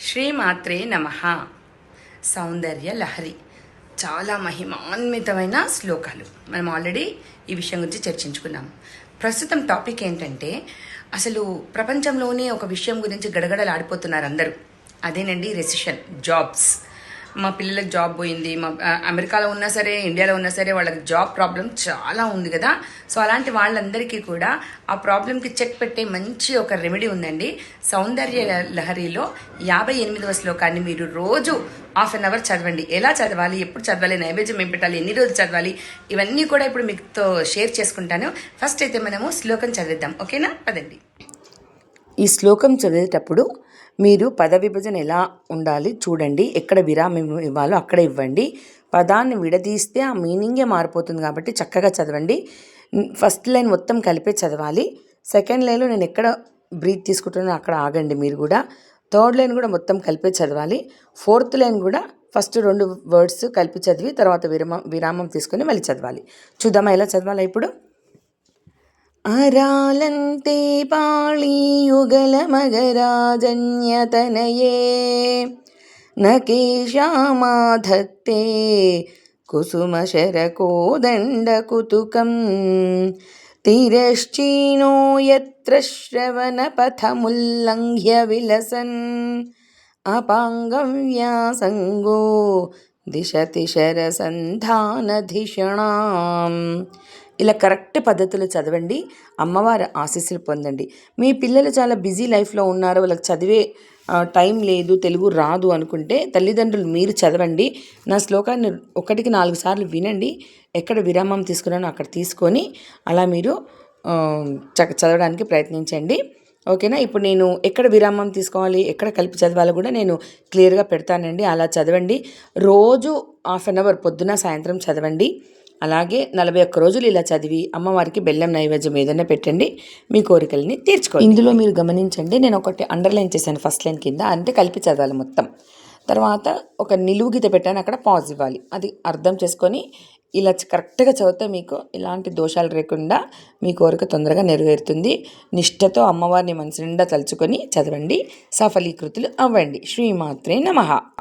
శ్రీమాత్రే నమ. సౌందర్య లహరి. చాలా మహిమాన్వితమైన శ్లోకాలు. మనం ఆల్రెడీ ఈ విషయం గురించి చర్చించుకున్నాం. ప్రస్తుతం టాపిక్ ఏంటంటే అసలు ప్రపంచంలోనే ఒక విషయం గురించి గడగడలాడిపోతున్నారు అందరూ. అదేనండి రెసిషన్ జాబ్స్ మా పిల్లలకు జాబ్ పోయింది. మా అమెరికాలో ఉన్నా సరే ఇండియాలో ఉన్నా సరే వాళ్ళకి జాబ్ ప్రాబ్లం చాలా ఉంది కదా. సో అలాంటి వాళ్ళందరికీ కూడా ఆ ప్రాబ్లంకి చెక్ పెట్టే మంచి ఒక రెమెడీ ఉందండి. సౌందర్య లహరిలో యాభై ఎనిమిదవ శ్లోకాన్ని మీరు రోజు హాఫ్ అన్ అవర్ చదవండి. ఎలా చదవాలి? ఎప్పుడు చదవాలి? నైవేద్యం ఏం పెట్టాలి? ఎన్ని రోజులు చదవాలి? ఇవన్నీ కూడా ఇప్పుడు మీతో షేర్ చేసుకుంటాను. ఫస్ట్ అయితే మనము శ్లోకం చదివిద్దాం. ఓకేనా పదండి. ఈ శ్లోకం చదివేటప్పుడు మీరు పద విభజన ఎలా ఉండాలి చూడండి. ఎక్కడ విరామం ఇవ్వాలో అక్కడ ఇవ్వండి. పదాన్ని విడదీస్తే ఆ మీనింగే మారిపోతుంది కాబట్టి చక్కగా చదవండి. ఫస్ట్ లైన్ మొత్తం కలిపే చదవాలి. సెకండ్ లైన్లో నేను ఎక్కడ బ్రీత్ తీసుకుంటున్నానో అక్కడ ఆగండి మీరు కూడా. థర్డ్ లైన్ కూడా మొత్తం కలిపే చదవాలి. ఫోర్త్ లైన్ కూడా ఫస్ట్ రెండు వర్డ్స్ కలిపి చదివి తర్వాత విరామం విరామం తీసుకొని మళ్ళీ చదవాలి. చూద్దామా ఎలా చదవాలా ఇప్పుడు? अरालन्ते पाळीयुगलमगराजन्यतनये न केषामाधत्ते कुसुमशरकोदण्डकुतुकं तिरश्चीनो यत्र श्रवणपथमुल्लङ्घ्य विलसन् अपाङ्गव्यासङ्गो दिशति शरसन्धानधिषणाम् ఇలా కరెక్ట్ పద్ధతిలో చదవండి. అమ్మవారి ఆశీస్సులు పొందండి. మీ పిల్లలు చాలా బిజీ లైఫ్లో ఉన్నారు. వాళ్ళకి చదివే టైం లేదు తెలుగు రాదు అనుకుంటే తల్లిదండ్రులు మీరు చదవండి. నా శ్లోకాన్ని ఒకటికి నాలుగు సార్లు వినండి. ఎక్కడ విరామం తీసుకున్నానో అక్కడ తీసుకొని అలా మీరు చక్క చదవడానికి ప్రయత్నించండి. ఓకేనా? ఇప్పుడు నేను ఎక్కడ విరామం తీసుకోవాలి ఎక్కడ కలిపి చదవాలో కూడా నేను క్లియర్గా పెడతానండి. అలా చదవండి. రోజు హాఫ్ అన్ అవర్ పొద్దున సాయంత్రం చదవండి. అలాగే నలభై ఒక్క రోజులు ఇలా చదివి అమ్మవారికి బెల్లం నైవేద్యం ఏదైనా పెట్టండి మీ కోరికల్ని తీర్చుకోండి. ఇందులో మీరు గమనించండి నేను ఒకటి అండర్లైన్ చేశాను ఫస్ట్ లైన్ కింద అంటే కలిపి చదవాలి మొత్తం. తర్వాత ఒక నిలువు గీత పెట్టాను అక్కడ పాజ్ ఇవ్వాలి. అది అర్థం చేసుకొని ఇలా కరెక్ట్గా చదివితే మీకు ఇలాంటి దోషాలు లేకుండా మీ కోరిక తొందరగా నెరవేరుతుంది. నిష్ఠతో అమ్మవారిని మనసు నిండా తలుచుకొని చదవండి. సఫలీకృతులు అవ్వండి. శ్రీమాత్రే నమః.